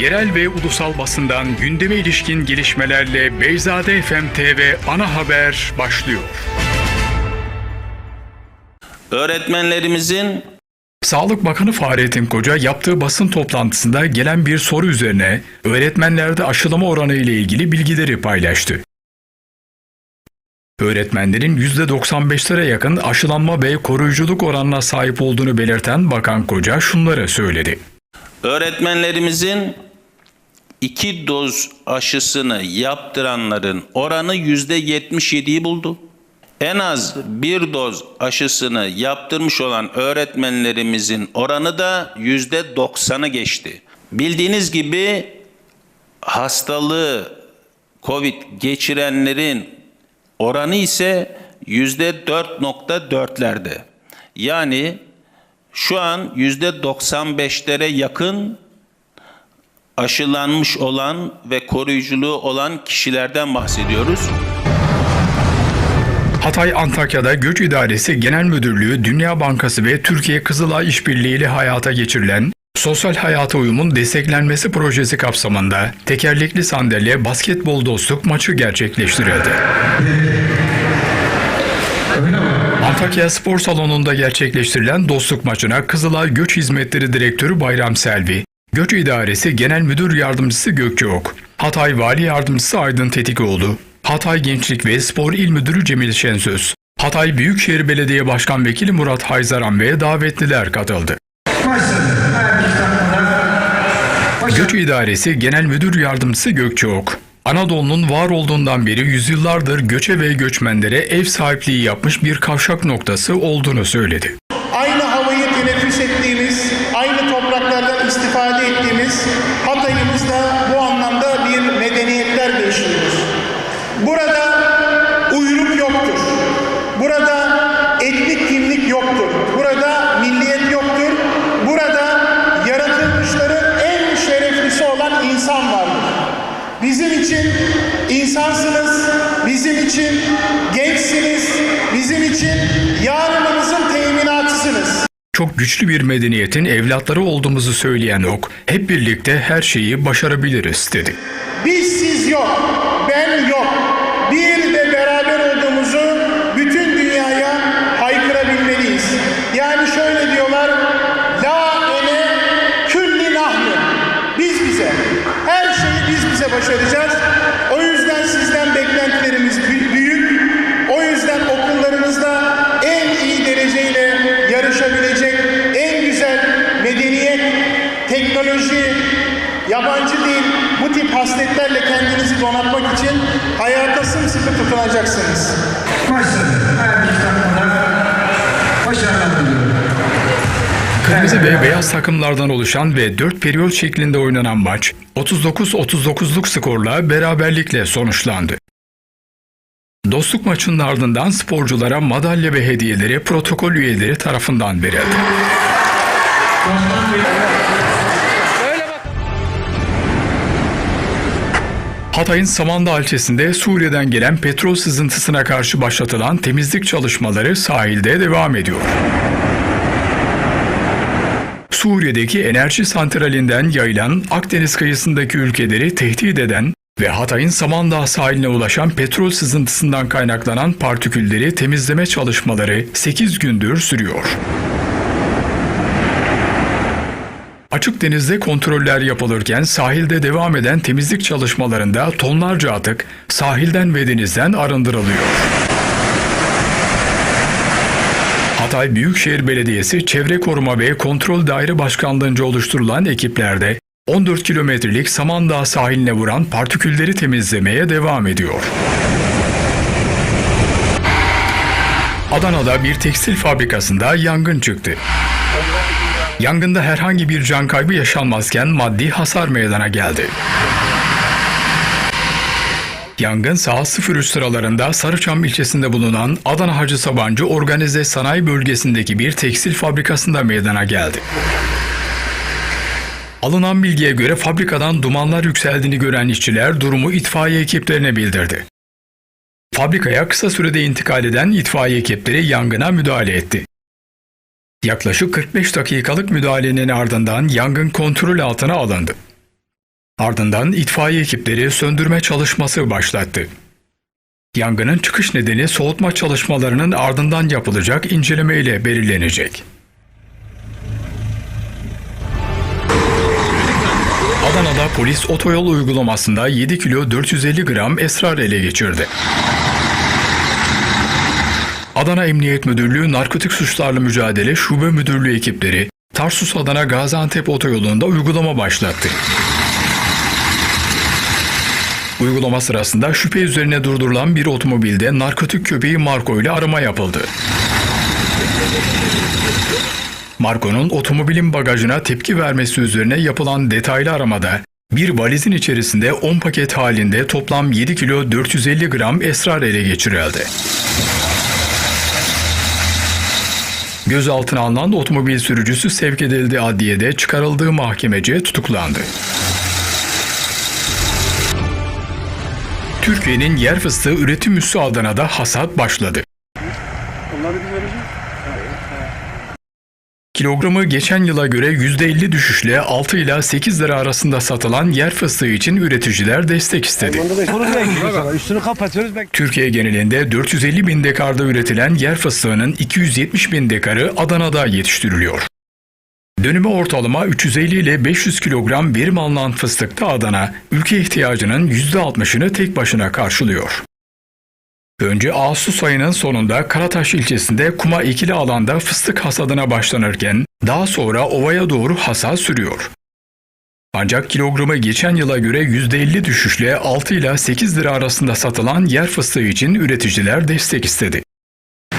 Yerel ve ulusal basından gündeme ilişkin gelişmelerle Beyzade FM TV ana haber başlıyor. Öğretmenlerimizin Sağlık Bakanı Fahrettin Koca yaptığı basın toplantısında gelen bir soru üzerine öğretmenlerde aşılama oranı ile ilgili bilgileri paylaştı. Öğretmenlerin %95'lere yakın aşılanma ve koruyuculuk oranına sahip olduğunu belirten Bakan Koca şunları söyledi. öğretmenlerimizin iki doz aşısını yaptıranların oranı yüzde 77'yi buldu. En az bir doz aşısını yaptırmış olan öğretmenlerimizin oranı da yüzde 90'ı geçti. Bildiğiniz gibi hastalığı COVID geçirenlerin oranı ise yüzde 4.4'lerde. Yani şu an yüzde 95'lere yakın aşılanmış olan ve koruyuculuğu olan kişilerden bahsediyoruz. Hatay Antakya'da Göç İdaresi Genel Müdürlüğü, Dünya Bankası ve Türkiye Kızılay İşbirliği ile hayata geçirilen Sosyal Hayata Uyumun Desteklenmesi Projesi kapsamında tekerlekli sandalye basketbol dostluk maçı gerçekleştirildi. Antakya Spor Salonu'nda gerçekleştirilen dostluk maçına Kızılay Göç Hizmetleri Direktörü Bayram Selvi, Göç İdaresi Genel Müdür Yardımcısı Gökçe Ok, Hatay Vali Yardımcısı Aydın Tetikoğlu, Hatay Gençlik ve Spor İl Müdürü Cemil Şensöz, Hatay Büyükşehir Belediye Başkan Vekili Murat Hayzaran ve davetliler katıldı. Göç İdaresi Genel Müdür Yardımcısı Gökçe Ok, Anadolu'nun var olduğundan beri yüzyıllardır göçe ve göçmenlere ev sahipliği yapmış bir kavşak noktası olduğunu söyledi. İnsansınız, bizim için gençsiniz, bizim için yarınımızın teminatısınız. Çok güçlü bir medeniyetin evlatları olduğumuzu söyleyen Ok, hep birlikte her şeyi başarabiliriz dedi. Biz için hayata sımsıkı tutunacaksınız. Başladı. Her iki takımda başarılar diliyorum. Kırmızı ve beyaz takımlardan oluşan ve 4 periyot şeklinde oynanan maç 39-39'luk skorla beraberlikle sonuçlandı. Dostluk maçının ardından sporculara madalya ve hediyeleri protokol üyeleri tarafından verildi. Hatay'ın Samandağ ilçesinde Suriye'den gelen petrol sızıntısına karşı başlatılan temizlik çalışmaları sahilde devam ediyor. Suriye'deki enerji santralinden yayılan Akdeniz kıyısındaki ülkeleri tehdit eden ve Hatay'ın Samandağ sahiline ulaşan petrol sızıntısından kaynaklanan partikülleri temizleme çalışmaları 8 gündür sürüyor. Açık denizde kontroller yapılırken sahilde devam eden temizlik çalışmalarında tonlarca atık sahilden ve denizden arındırılıyor. Hatay Büyükşehir Belediyesi Çevre Koruma ve Kontrol Daire Başkanlığı'nca oluşturulan ekiplerde 14 kilometrelik Samandağ sahiline vuran partikülleri temizlemeye devam ediyor. Adana'da bir tekstil fabrikasında yangın çıktı. Yangında herhangi bir can kaybı yaşanmazken maddi hasar meydana geldi. Yangın saat 03 sıralarında Sarıçam ilçesinde bulunan Adana Hacı Sabancı Organize Sanayi Bölgesi'ndeki bir tekstil fabrikasında meydana geldi. Alınan bilgiye göre fabrikadan dumanlar yükseldiğini gören işçiler durumu itfaiye ekiplerine bildirdi. Fabrikaya kısa sürede intikal eden itfaiye ekipleri yangına müdahale etti. Yaklaşık 45 dakikalık müdahalenin ardından yangın kontrol altına alındı. Ardından itfaiye ekipleri söndürme çalışması başlattı. Yangının çıkış nedeni soğutma çalışmalarının ardından yapılacak inceleme ile belirlenecek. Adana'da polis otoyol uygulamasında 7 kilo 450 gram esrar ele geçirdi. Adana Emniyet Müdürlüğü Narkotik Suçlarla Mücadele Şube Müdürlüğü ekipleri Tarsus Adana Gaziantep otoyolunda uygulama başlattı. Uygulama sırasında şüphe üzerine durdurulan bir otomobilde narkotik köpeği Marco ile arama yapıldı. Marco'nun otomobilin bagajına tepki vermesi üzerine yapılan detaylı aramada bir valizin içerisinde 10 paket halinde toplam 7 kilo 450 gram esrar ele geçirildi. Gözaltına alınan otomobil sürücüsü sevk edildi adliyede çıkarıldığı mahkemece tutuklandı. Türkiye'nin yer fıstığı üretim üssü Adana'da hasat başladı. Kilogramı geçen yıla göre %50 düşüşle 6 ila 8 lira arasında satılan yer fıstığı için üreticiler destek istedi. Üstünü kapatıyoruz. Bek- Türkiye genelinde 450 bin dekarda üretilen yer fıstığının 270 bin dekarı Adana'da yetiştiriliyor. Dönümü ortalama 350 ile 500 kilogram verim alınan fıstıkta Adana, ülke ihtiyacının %60'ını tek başına karşılıyor. Önce Ağustos ayının sonunda Karataş ilçesinde kuma ekili alanda fıstık hasadına başlanırken daha sonra ovaya doğru hasat sürüyor. Ancak kilogramı geçen yıla göre %50 düşüşle 6 ile 8 lira arasında satılan yer fıstığı için üreticiler destek istedi.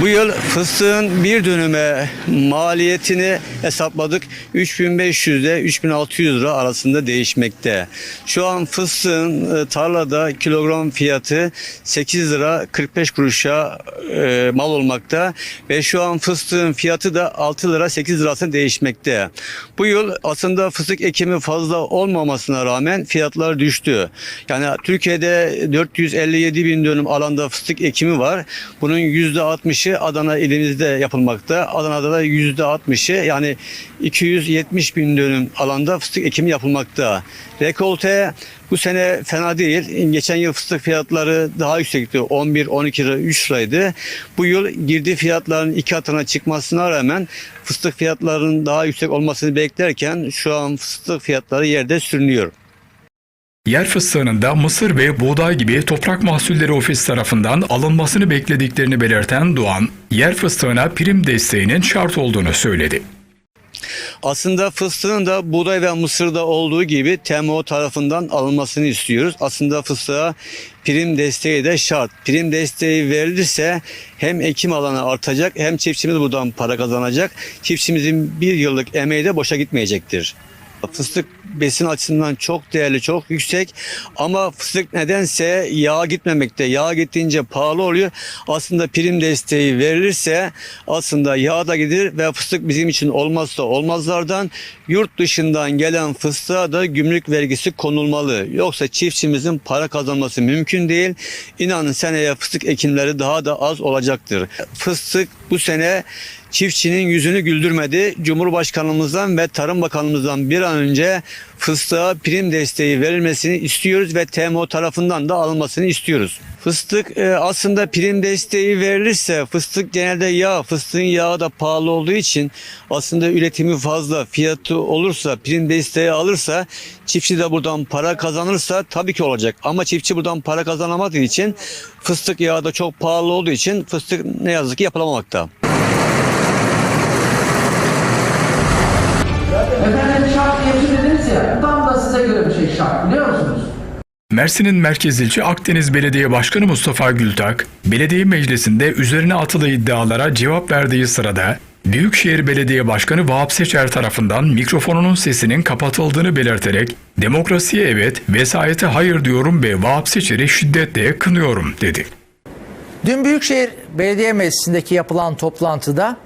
Bu yıl fıstığın bir dönüme maliyetini hesapladık. 3500 ile 3600 lira arasında değişmekte. Şu an fıstığın e, tarlada kilogram fiyatı 8 lira 45 kuruşa e, mal olmakta ve şu an fıstığın fiyatı da 6 lira 8 lirasına değişmekte. Bu yıl aslında fıstık ekimi fazla olmamasına rağmen fiyatlar düştü. Yani Türkiye'de 457 bin dönüm alanda fıstık ekimi var. Bunun %60'ı Adana ilimizde yapılmakta. Adana'da da %60'ı yani 270 bin dönüm alanda fıstık ekimi yapılmakta. Rekolte bu sene fena değil. Geçen yıl fıstık fiyatları daha yüksekti. 11, 12 lira, 3 liraydı. Bu yıl girdi fiyatların iki katına çıkmasına rağmen fıstık fiyatlarının daha yüksek olmasını beklerken şu an fıstık fiyatları yerde sürünüyor. Yer fıstığının da mısır ve buğday gibi toprak mahsulleri ofis tarafından alınmasını beklediklerini belirten Doğan, yer fıstığına prim desteğinin şart olduğunu söyledi. Aslında fıstığın da buğday ve mısırda olduğu gibi TMO tarafından alınmasını istiyoruz. Aslında fıstığa prim desteği de şart. Prim desteği verilirse hem ekim alanı artacak hem çiftçimiz buradan para kazanacak. Çiftçimizin bir yıllık emeği de boşa gitmeyecektir. Fıstık besin açısından çok değerli, çok yüksek ama fıstık nedense yağa gitmemekte. Yağ gittiğince pahalı oluyor. Aslında prim desteği verilirse aslında yağ da gider ve fıstık bizim için olmazsa olmazlardan yurt dışından gelen fıstığa da gümrük vergisi konulmalı. Yoksa çiftçimizin para kazanması mümkün değil. İnanın seneye fıstık ekimleri daha da az olacaktır. Fıstık bu sene çiftçinin yüzünü güldürmedi. Cumhurbaşkanımızdan ve Tarım Bakanımızdan bir an önce fıstığa prim desteği verilmesini istiyoruz ve TMO tarafından da alınmasını istiyoruz. Fıstık e, aslında prim desteği verilirse fıstık genelde yağ, fıstığın yağı da pahalı olduğu için aslında üretimi fazla, fiyatı olursa, prim desteği alırsa çiftçi de buradan para kazanırsa tabii ki olacak. Ama çiftçi buradan para kazanamadığı için fıstık yağı da çok pahalı olduğu için fıstık ne yazık ki yapılamamakta. Mersin'in merkez ilçe Akdeniz Belediye Başkanı Mustafa Gültak, belediye meclisinde üzerine atılı iddialara cevap verdiği sırada Büyükşehir Belediye Başkanı Vahap Seçer tarafından mikrofonunun sesinin kapatıldığını belirterek demokrasiye evet, vesayete hayır diyorum ve Vahap Seçer'i şiddetle kınıyorum dedi. Dün Büyükşehir Belediye Meclisi'ndeki yapılan toplantıda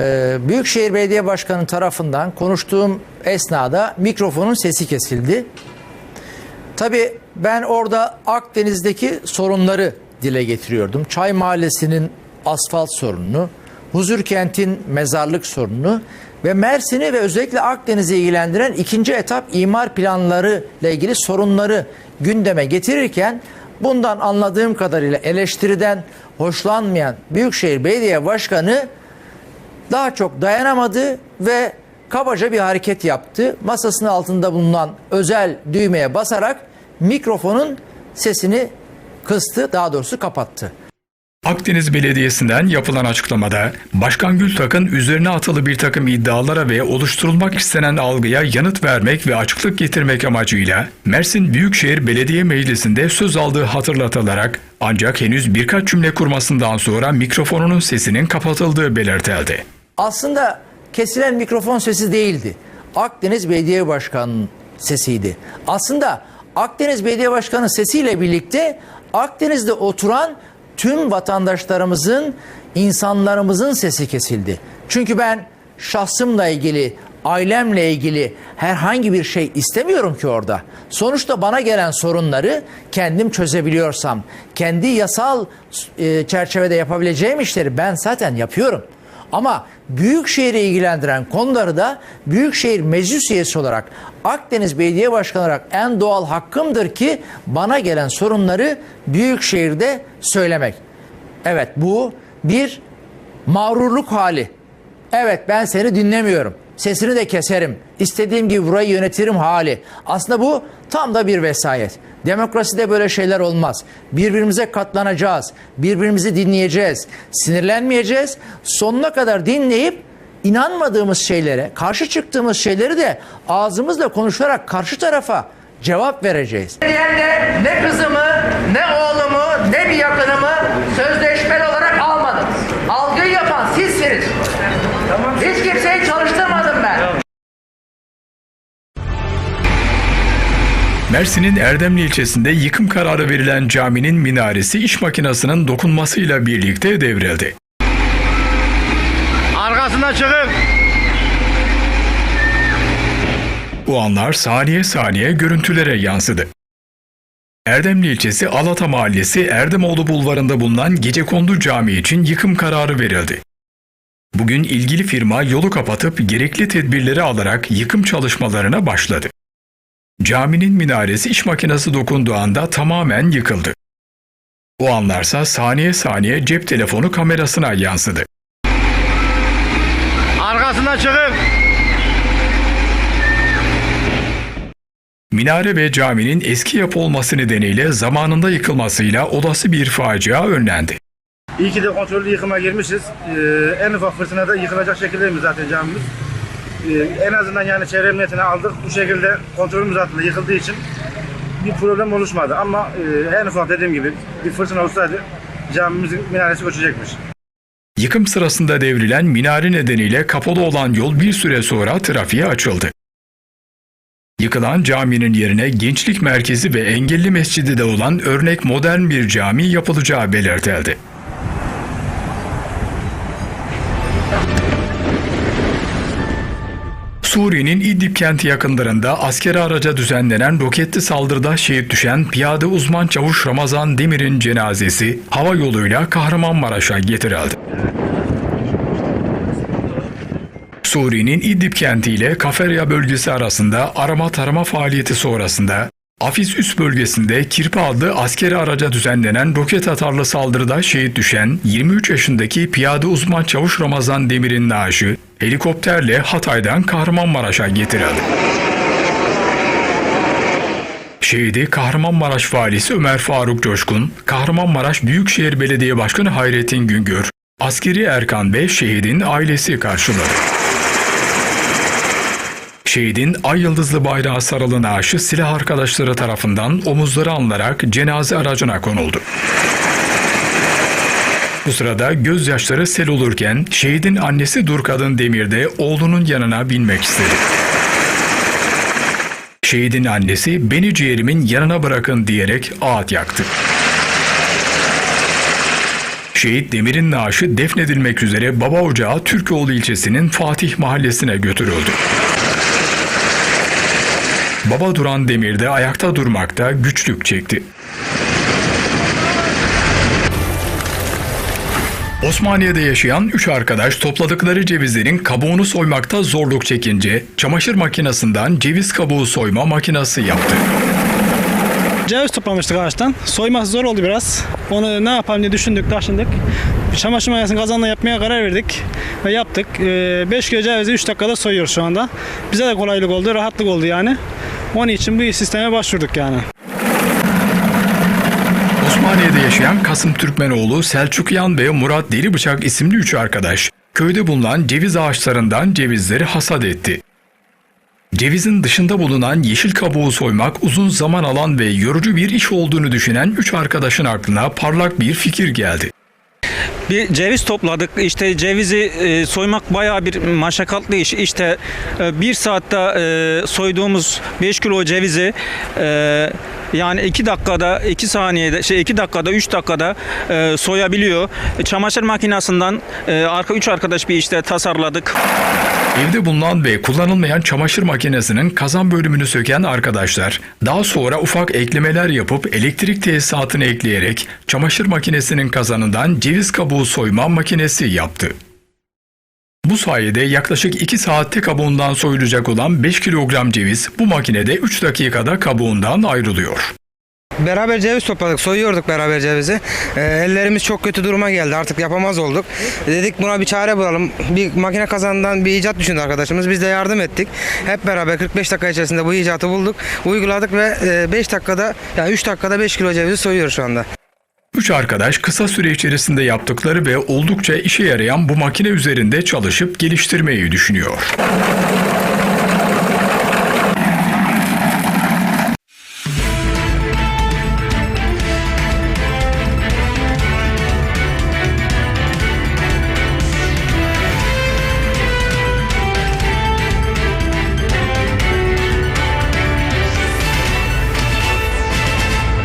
e, Büyükşehir Belediye Başkanı tarafından konuştuğum esnada mikrofonun sesi kesildi. Tabii ben orada Akdeniz'deki sorunları dile getiriyordum. Çay Mahallesi'nin asfalt sorununu, Huzurkent'in mezarlık sorununu ve Mersin'i ve özellikle Akdeniz'i ilgilendiren ikinci etap imar planları ile ilgili sorunları gündeme getirirken bundan anladığım kadarıyla eleştiriden hoşlanmayan Büyükşehir Belediye Başkanı daha çok dayanamadı ve kabaca bir hareket yaptı. Masasının altında bulunan özel düğmeye basarak mikrofonun sesini kıstı, daha doğrusu kapattı. Akdeniz Belediyesi'nden yapılan açıklamada Başkan Gültak'ın üzerine atılı bir takım iddialara ve oluşturulmak istenen algıya yanıt vermek ve açıklık getirmek amacıyla Mersin Büyükşehir Belediye Meclisi'nde söz aldığı hatırlatılarak ancak henüz birkaç cümle kurmasından sonra mikrofonunun sesinin kapatıldığı belirtildi. Aslında kesilen mikrofon sesi değildi. Akdeniz Belediye Başkanı'nın sesiydi. Aslında Akdeniz Belediye Başkanı sesiyle birlikte Akdeniz'de oturan tüm vatandaşlarımızın, insanlarımızın sesi kesildi. Çünkü ben şahsımla ilgili, ailemle ilgili herhangi bir şey istemiyorum ki orada. Sonuçta bana gelen sorunları kendim çözebiliyorsam, kendi yasal e, çerçevede yapabileceğim işleri ben zaten yapıyorum. Ama Büyükşehir'i ilgilendiren konuları da Büyükşehir Meclis Üyesi olarak Akdeniz Belediye Başkanı olarak en doğal hakkımdır ki bana gelen sorunları Büyükşehir'de söylemek. Evet bu bir mağrurluk hali. Evet ben seni dinlemiyorum. Sesini de keserim. İstediğim gibi burayı yönetirim hali. Aslında bu tam da bir vesayet. Demokraside böyle şeyler olmaz. Birbirimize katlanacağız. Birbirimizi dinleyeceğiz. Sinirlenmeyeceğiz. Sonuna kadar dinleyip inanmadığımız şeylere, karşı çıktığımız şeyleri de ağzımızla konuşarak karşı tarafa cevap vereceğiz. Ne kızımı, ne oğlumu, ne bir yakınımı sözleşmeli olarak Mersin'in Erdemli ilçesinde yıkım kararı verilen caminin minaresi iş makinesinin dokunmasıyla birlikte devrildi. Arkasına çıkın. Bu anlar saniye saniye görüntülere yansıdı. Erdemli ilçesi Alata Mahallesi Erdemoğlu Bulvarı'nda bulunan Gecekondu Camii için yıkım kararı verildi. Bugün ilgili firma yolu kapatıp gerekli tedbirleri alarak yıkım çalışmalarına başladı. Caminin minaresi iş makinesi dokunduğu anda tamamen yıkıldı. O anlarsa saniye saniye cep telefonu kamerasına yansıdı. Arkasına çıkın. Minare ve caminin eski yapı olması nedeniyle zamanında yıkılmasıyla olası bir facia önlendi. İyi ki de kontrollü yıkıma girmişiz. Ee, en ufak fırtınada yıkılacak şekildeymiş zaten camimiz. Ee, en azından yani çevre emniyetine aldık. Bu şekilde kontrolümüz altında yıkıldığı için bir problem oluşmadı. Ama e, en ufak dediğim gibi bir fırtına olsaydı camimizin minaresi göçecekmiş. Yıkım sırasında devrilen minare nedeniyle kapalı olan yol bir süre sonra trafiğe açıldı. Yıkılan caminin yerine gençlik merkezi ve engelli mescidi de olan örnek modern bir cami yapılacağı belirtildi. Suriye'nin İdlib kenti yakınlarında askeri araca düzenlenen roketli saldırıda şehit düşen piyade uzman çavuş Ramazan Demir'in cenazesi hava yoluyla Kahramanmaraş'a getirildi. Suriye'nin İdlib kenti ile Kaferya bölgesi arasında arama tarama faaliyeti sonrasında Afis üst bölgesinde Kirpi adlı askeri araca düzenlenen roket atarlı saldırıda şehit düşen 23 yaşındaki piyade uzman çavuş Ramazan Demir'in naaşı helikopterle Hatay'dan Kahramanmaraş'a getirildi. Şehidi Kahramanmaraş Valisi Ömer Faruk Coşkun, Kahramanmaraş Büyükşehir Belediye Başkanı Hayrettin Güngör, askeri Erkan ve şehidin ailesi karşıladı. Şehidin ay yıldızlı bayrağı sarılı naaşı silah arkadaşları tarafından omuzları alınarak cenaze aracına konuldu. Bu sırada gözyaşları sel olurken şehidin annesi Durkadın Demir de oğlunun yanına binmek istedi. Şehidin annesi beni ciğerimin yanına bırakın diyerek ağıt yaktı. Şehit Demir'in naaşı defnedilmek üzere Baba Ocağı Türkoğlu ilçesinin Fatih mahallesine götürüldü. Baba Duran Demir de ayakta durmakta güçlük çekti. Osmaniye'de yaşayan 3 arkadaş topladıkları cevizlerin kabuğunu soymakta zorluk çekince çamaşır makinesinden ceviz kabuğu soyma makinesi yaptı. Ceviz toplamıştık ağaçtan. Soyması zor oldu biraz. Onu ne yapalım diye düşündük, taşındık. Çamaşır makinesini kazanla yapmaya karar verdik ve yaptık. 5 kilo cevizi 3 dakikada soyuyoruz şu anda. Bize de kolaylık oldu, rahatlık oldu yani. Onun için bu sisteme başvurduk yani. Osmaniye'de yaşayan Kasım Türkmenoğlu, Selçukyan ve Murat Delibıçak isimli üç arkadaş köyde bulunan ceviz ağaçlarından cevizleri hasat etti. Cevizin dışında bulunan yeşil kabuğu soymak uzun zaman alan ve yorucu bir iş olduğunu düşünen üç arkadaşın aklına parlak bir fikir geldi. Bir ceviz topladık. İşte cevizi e, soymak bayağı bir maşakkatli iş. İşte e, bir saatte e, soyduğumuz 5 kilo cevizi e, yani 2 dakikada, 2 saniyede, şey 2 dakikada, 3 dakikada e, soyabiliyor. Çamaşır makinesinden e, arka 3 arkadaş bir işte tasarladık. Evde bulunan ve kullanılmayan çamaşır makinesinin kazan bölümünü söken arkadaşlar daha sonra ufak eklemeler yapıp elektrik tesisatını ekleyerek çamaşır makinesinin kazanından ceviz kabuğu soyma makinesi yaptı. Bu sayede yaklaşık 2 saatte kabuğundan soyulacak olan 5 kilogram ceviz bu makinede 3 dakikada kabuğundan ayrılıyor. Beraber ceviz topladık, soyuyorduk beraber cevizi. Ee, ellerimiz çok kötü duruma geldi, artık yapamaz olduk. Dedik buna bir çare bulalım. Bir makine kazanından bir icat düşündü arkadaşımız. Biz de yardım ettik. Hep beraber 45 dakika içerisinde bu icatı bulduk, uyguladık ve 5 dakikada, yani 3 dakikada 5 kilo cevizi soyuyoruz şu anda. Üç arkadaş kısa süre içerisinde yaptıkları ve oldukça işe yarayan bu makine üzerinde çalışıp geliştirmeyi düşünüyor.